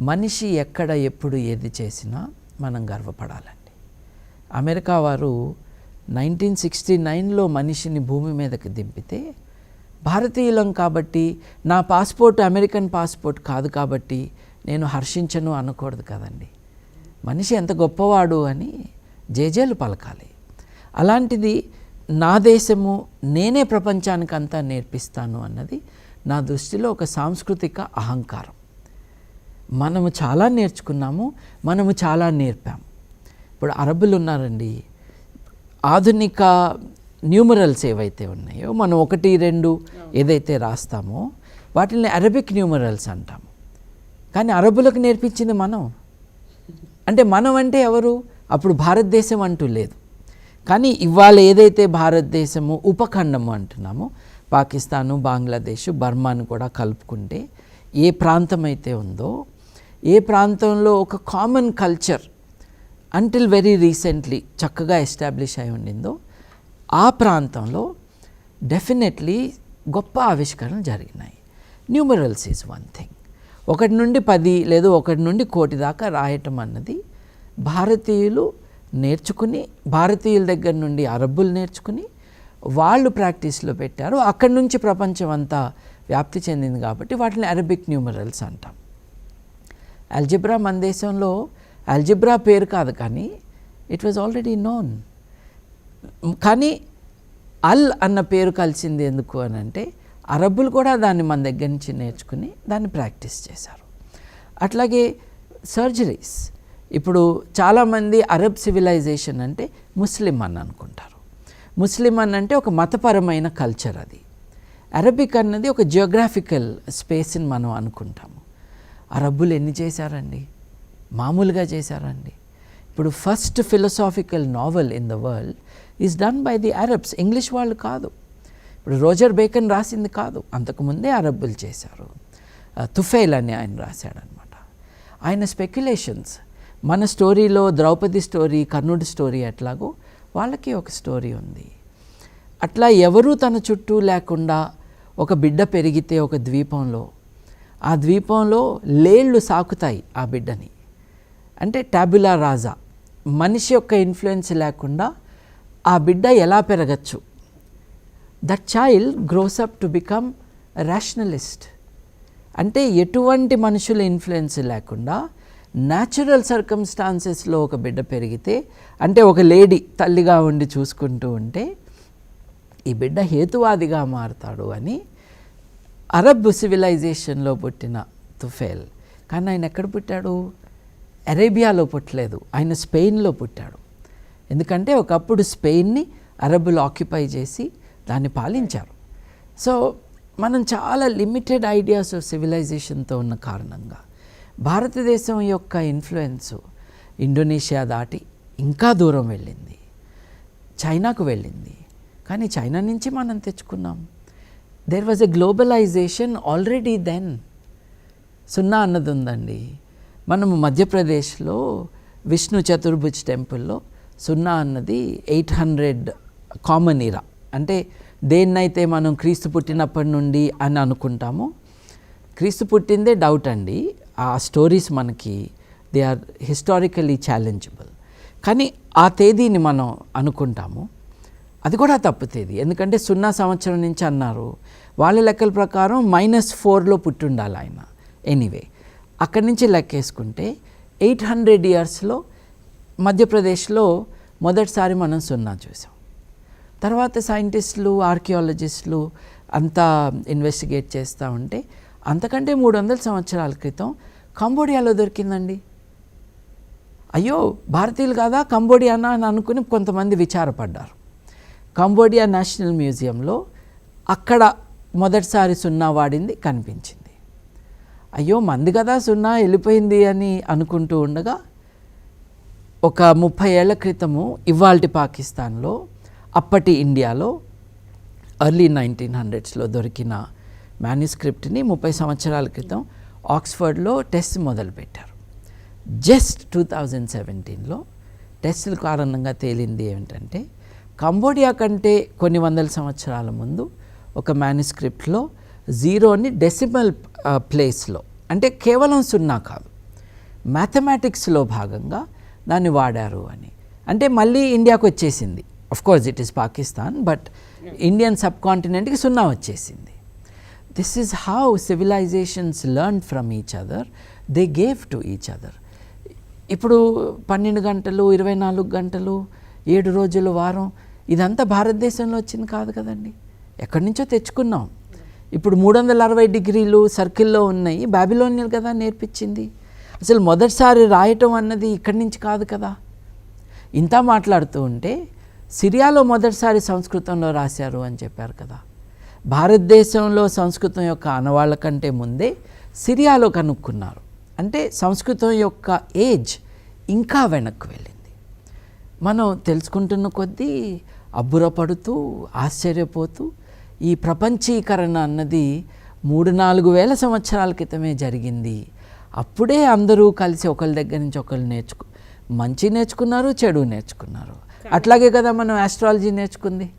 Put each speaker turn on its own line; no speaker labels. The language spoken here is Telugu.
మనిషి ఎక్కడ ఎప్పుడు ఏది చేసినా మనం గర్వపడాలండి. అమెరికా వారు నైన్టీన్ సిక్స్టీ నైన్లో మనిషిని భూమి మీదకి దింపితే భారతీయులం కాబట్టి నా పాస్పోర్ట్ అమెరికన్ పాస్పోర్ట్ కాదు కాబట్టి నేను హర్షించను అనకూడదు కదండి. మనిషి ఎంత గొప్పవాడు అని జేజేలు పలకాలి. అలాంటిది నా దేశము నేనే ప్రపంచానికంతా నేర్పిస్తాను అన్నది నా దృష్టిలో ఒక సాంస్కృతిక అహంకారం. మనము చాలా నేర్చుకున్నాము మనము చాలా నేర్పాము. ఇప్పుడు అరబ్బులు ఉన్నారండి. ఆధునిక న్యూమరల్స్ ఏవైతే ఉన్నాయో మనం ఒకటి రెండు ఏదైతే రాస్తామో వాటిని అరబిక్ న్యూమరల్స్ అంటాము. కానీ అరబ్బులకు నేర్పించింది మనం. అంటే మనం అంటే ఎవరు? అప్పుడు భారతదేశం అంటూ లేదు. కానీ ఇవాళ ఏదైతే భారతదేశము ఉపఖండము అంటున్నామో పాకిస్తాను బంగ్లాదేశ్ బర్మాను కూడా కలుపుకుంటే ఏ ప్రాంతం అయితే ఉందో ఏ ప్రాంతంలో ఒక common culture until very recently చక్కగా ఎస్టాబ్లిష్ అయి ఉండిందో ఆ ప్రాంతంలో డెఫినెట్లీ గొప్ప ఆవిష్కరణలు జరిగినాయి. న్యూమరల్స్ ఈజ్ వన్ థింగ్ ఒకటి నుండి పది లేదా ఒకటి నుండి కోటి దాకా రాయటం అన్నది భారతీయులు నేర్చుకుని భారతీయుల దగ్గర నుండి అరబ్బులు నేర్చుకుని వాళ్ళు ప్రాక్టీస్లో పెట్టారు. అక్కడి నుంచి ప్రపంచం అంతా వ్యాప్తి చెందింది కాబట్టి వాటిని అరబిక్ న్యూమరల్స్ అంటాం. అల్జిబ్రా మన దేశంలో అల్జిబ్రా పేరు కాదు కానీ ఇట్ వాజ్ ఆల్రెడీ నోన్ కానీ అల్ అన్న పేరు కలిసింది ఎందుకు అని అంటే అరబ్బులు కూడా దాన్ని మన దగ్గర నుంచి నేర్చుకుని దాన్ని ప్రాక్టీస్ చేశారు. అట్లాగే సర్జరీస్ ఇప్పుడు చాలామంది అరబ్ సివిలైజేషన్ అంటే ముస్లిం అని అనుకుంటారు. ముస్లిం అని అంటే ఒక మతపరమైన కల్చర్ అది. అరబిక్ అన్నది ఒక జియోగ్రాఫికల్ స్పేస్ని మనం అనుకుంటాము. అరబ్బులు ఎన్ని చేశారండి? మామూలుగా చేశారండి. ఇప్పుడు first philosophical novel in the world is done by the Arabs English వాళ్ళు కాదు. ఇప్పుడు రోజర్ బేకన్ రాసింది కాదు. అంతకుముందే అరబ్బులు చేశారు. తుఫైల్ అని ఆయన రాశాడనమాట. ఆయన స్పెక్యులేషన్స్ మన స్టోరీలో ద్రౌపది స్టోరీ కర్ణుడి స్టోరీ ఎట్లాగో వాళ్ళకి ఒక స్టోరీ ఉంది. అట్లా ఎవరూ తన చుట్టూ లేకుండా ఒక బిడ్డ పెరిగితే ఒక ద్వీపంలో ఆ ద్వీపంలో లేళ్ళు సాకుతాయి ఆ బిడ్డని. అంటే టాబులా రాజా మనిషి యొక్క ఇన్ఫ్లుయెన్స్ లేకుండా ఆ బిడ్డ ఎలా పెరగచ్చు? That child grows up to become rationalist. అంటే ఎటువంటి మనుషుల ఇన్ఫ్లుయెన్స్ లేకుండా న్యాచురల్ సర్కమ్స్టాన్సెస్లో ఒక బిడ్డ పెరిగితే అంటే ఒక లేడీ తల్లిగా ఉండి చూసుకుంటూ ఉంటే ఈ బిడ్డ హేతువాదిగా మారుతాడు అని అరబ్ సివిలైజేషన్లో పుట్టిన తుఫేల్. కానీ ఆయన ఎక్కడ పుట్టాడు? అరేబియాలో పుట్టలేదు. ఆయన స్పెయిన్లో పుట్టాడు. ఎందుకంటే ఒకప్పుడు స్పెయిన్ని అరబ్బులు ఆక్యుపై చేసి దాన్ని పాలించారు. సో మనం చాలా లిమిటెడ్ ఐడియాస్ ఆఫ్ సివిలైజేషన్తో ఉన్న కారణంగా భారతదేశం యొక్క ఇన్ఫ్లుయెన్స్ ఇండోనేషియా దాటి ఇంకా దూరం వెళ్ళింది. చైనాకు వెళ్ళింది. కానీ చైనా నుంచి మనం తెచ్చుకున్నాం. There was a globalization already then సున్నా అన్నది ఉందండి మనము మధ్యప్రదేశ్లో విష్ణు చతుర్భుజ్ టెంపుల్లో సున్నా అన్నది ఎయిట్ హండ్రెడ్ కామన్ ఇరా. అంటే దేన్నైతే మనం క్రీస్తు పుట్టినప్పటి నుండి అని అనుకుంటామో క్రీస్తు పుట్టిందే డౌట్ అండి. ఆ స్టోరీస్ మనకి దే ఆర్ హిస్టారికలీ ఛాలెంజబుల్ కానీ ఆ తేదీని మనం అనుకుంటాము. అది కూడా తప్పుతుంది. ఎందుకంటే సున్నా సంవత్సరం నుంచి అన్నారు. వాళ్ళ లెక్కల ప్రకారం మైనస్ ఫోర్లో పుట్టిండాలి ఆయన. ఎనీవే. అక్కడి నుంచి లెక్కేసుకుంటే ఎయిట్ హండ్రెడ్ ఇయర్స్లో మధ్యప్రదేశ్లో మొదటిసారి మనం సున్నా చూసాం. తర్వాత సైంటిస్టులు ఆర్కియాలజిస్టులు అంతా ఇన్వెస్టిగేట్ చేస్తూ ఉంటే అంతకంటే మూడు వందల సంవత్సరాల క్రితం కంబోడియాలో దొరికిందండి. అయ్యో భారతీయులు కాదా కంబోడియానా అని అనుకుని కొంతమంది విచారపడ్డారు. కంబోడియా నేషనల్ మ్యూజియంలో అక్కడ మొదటిసారి సున్నా వాడింది కనిపించింది. అయ్యో మంది కదా సున్నా వెళ్ళిపోయింది అని అనుకుంటూ ఉండగా ఒక ముప్పై ఏళ్ళ క్రితము ఇవాల్టి పాకిస్తాన్లో అప్పటి ఇండియాలో ఎర్లీ నైన్టీన్ హండ్రెడ్స్లో దొరికిన మ్యానుస్క్రిప్ట్ని ముప్పై సంవత్సరాల క్రితం ఆక్స్ఫర్డ్లో టెస్ట్ మొదలుపెట్టారు. జస్ట్ టూ థౌజండ్ సెవెంటీన్లో టెస్టుల కారణంగా తేలింది ఏమిటంటే కంబోడియా కంటే కొన్ని వందల సంవత్సరాల ముందు ఒక మ్యానుస్క్రిప్ట్లో జీరోని డెసిమల్ ప్లేస్లో అంటే కేవలం సున్నా కాదు మ్యాథమెటిక్స్లో భాగంగా దాన్ని వాడారు అని. అంటే మళ్ళీ ఇండియాకు వచ్చేసింది. Of course it is Pakistan but Indian sub కాంటినెంట్కి సున్నా వచ్చేసింది. This is how civilizations learn from each other they gave to each other ఇప్పుడు పన్నెండు గంటలు ఇరవై నాలుగు గంటలు ఏడు రోజులు వారం ఇదంతా భారతదేశంలో వచ్చింది కాదు కదండి. ఎక్కడి నుంచో తెచ్చుకున్నాం. ఇప్పుడు మూడు వందల అరవై డిగ్రీలు సర్కిల్లో ఉన్నాయి. బాబిలోనియల్ కదా నేర్పించింది. అసలు మొదటిసారి రాయటం అన్నది ఇక్కడి నుంచి కాదు కదా. ఇంత మాట్లాడుతూ ఉంటే సిరియాలో మొదటిసారి సంస్కృతంలో రాశారు అని చెప్పారు కదా. భారతదేశంలో సంస్కృతం యొక్క ఆనవాళ్ళ కంటే ముందే సిరియాలో కనుక్కున్నారు. అంటే సంస్కృతం యొక్క ఏజ్ ఇంకా వెనక్కి వెళ్ళింది. మనం తెలుసుకుంటున్న కొద్దీ అబ్బురపడుతూ ఆశ్చర్యపోతూ ఈ ప్రపంచీకరణ అన్నది మూడు నాలుగు వేల సంవత్సరాల క్రితమే జరిగింది. అప్పుడే అందరూ కలిసి ఒకరి దగ్గర నుంచి ఒకరు నేర్చుకు మంచి నేర్చుకున్నారు చెడు నేర్చుకున్నారు. అట్లాగే కదా మనం ఆస్ట్రాలజీ నేర్చుకుంది.